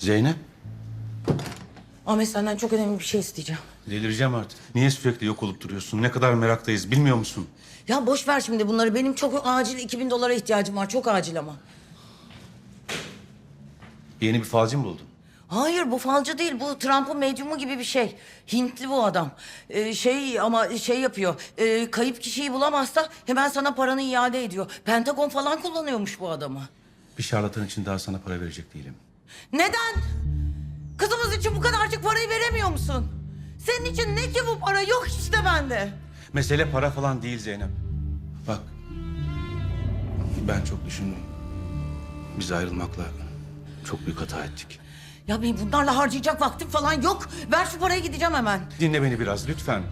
Zeynep. Ahmet senden çok önemli bir şey isteyeceğim. Delireceğim artık. Niye sürekli yok olup duruyorsun? Ne kadar meraktayız bilmiyor musun? Ya boş ver şimdi bunları. Benim çok acil 2000 dolara ihtiyacım var. Çok acil ama. Yeni bir falcı mı buldun? Hayır bu falcı değil. Bu Trump'ın medyumu gibi bir şey. Hintli bu adam. Ee, şey ama şey yapıyor. Ee, kayıp kişiyi bulamazsa hemen sana paranı iade ediyor. Pentagon falan kullanıyormuş bu adamı. Bir şarlatan için daha sana para verecek değilim. Neden? Kızımız için bu kadarcık parayı veremiyor musun? Senin için ne ki bu para? Yok işte bende. Mesele para falan değil Zeynep. Bak. Ben çok düşündüm. Biz ayrılmakla çok büyük hata ettik. Ya benim bunlarla harcayacak vaktim falan yok. Ver şu parayı gideceğim hemen. Dinle beni biraz lütfen.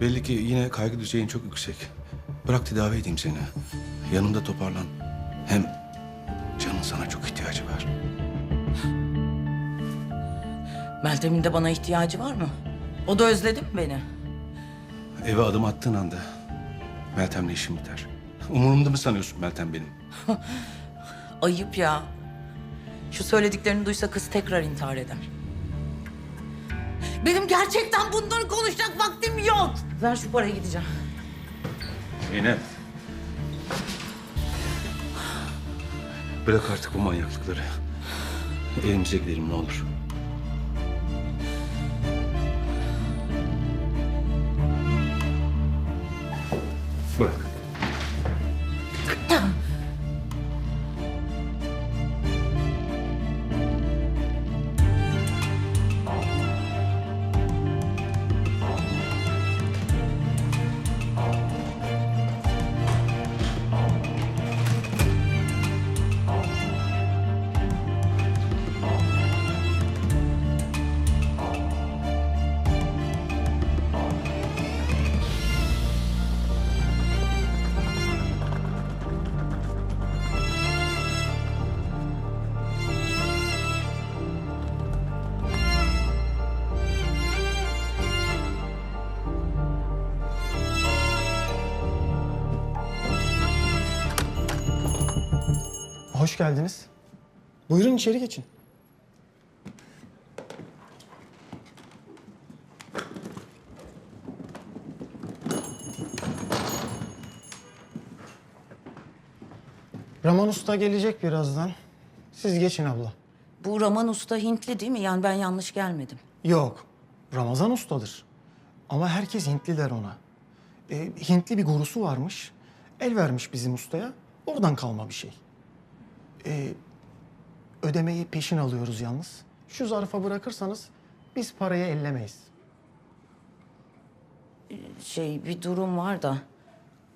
Belli ki yine kaygı düzeyin çok yüksek. Bırak tedavi edeyim seni. Yanımda toparlan. Hem sana çok ihtiyacı var. Meltem'in de bana ihtiyacı var mı? O da özledi mi beni? Eve adım attığın anda Meltem'le işim biter. Umurumda mı sanıyorsun Meltem benim? Ayıp ya. Şu söylediklerini duysa kız tekrar intihar eder. Benim gerçekten bunları konuşacak vaktim yok. Ver şu parayı gideceğim. Zeynep. Bırak artık bu manyaklıkları. Evimize gidelim ne olur. Bırak. Hoş geldiniz. Buyurun içeri geçin. Raman Usta gelecek birazdan. Siz geçin abla. Bu Raman Usta Hintli değil mi? Yani ben yanlış gelmedim. Yok, Ramazan Usta'dır. Ama herkes Hintli der ona. Ee, Hintli bir gurusu varmış. El vermiş bizim ustaya. Oradan kalma bir şey. Ee, ödemeyi peşin alıyoruz yalnız. Şu zarfa bırakırsanız biz parayı ellemeyiz. Şey bir durum var da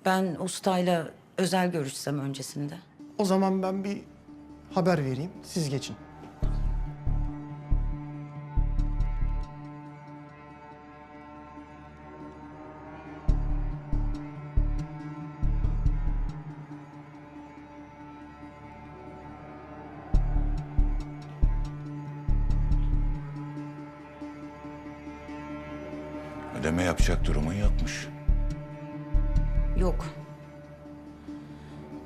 ben ustayla özel görüşsem öncesinde. O zaman ben bir haber vereyim. Siz geçin. Ödeme yapacak durumun yokmuş. Yok.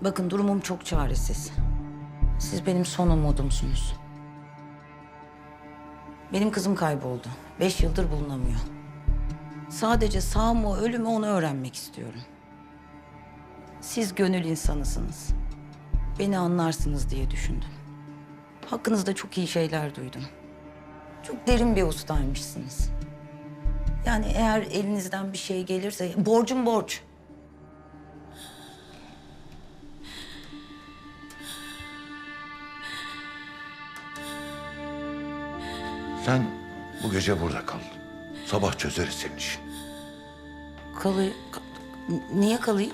Bakın durumum çok çaresiz. Siz benim son umudumsunuz. Benim kızım kayboldu. Beş yıldır bulunamıyor. Sadece sağ mı ölü mü onu öğrenmek istiyorum. Siz gönül insanısınız. Beni anlarsınız diye düşündüm. Hakkınızda çok iyi şeyler duydum. Çok derin bir ustaymışsınız. Yani eğer elinizden bir şey gelirse borcum borç. Sen bu gece burada kal. Sabah çözeriz senin işin. Kalı... ka- Niye kalayım?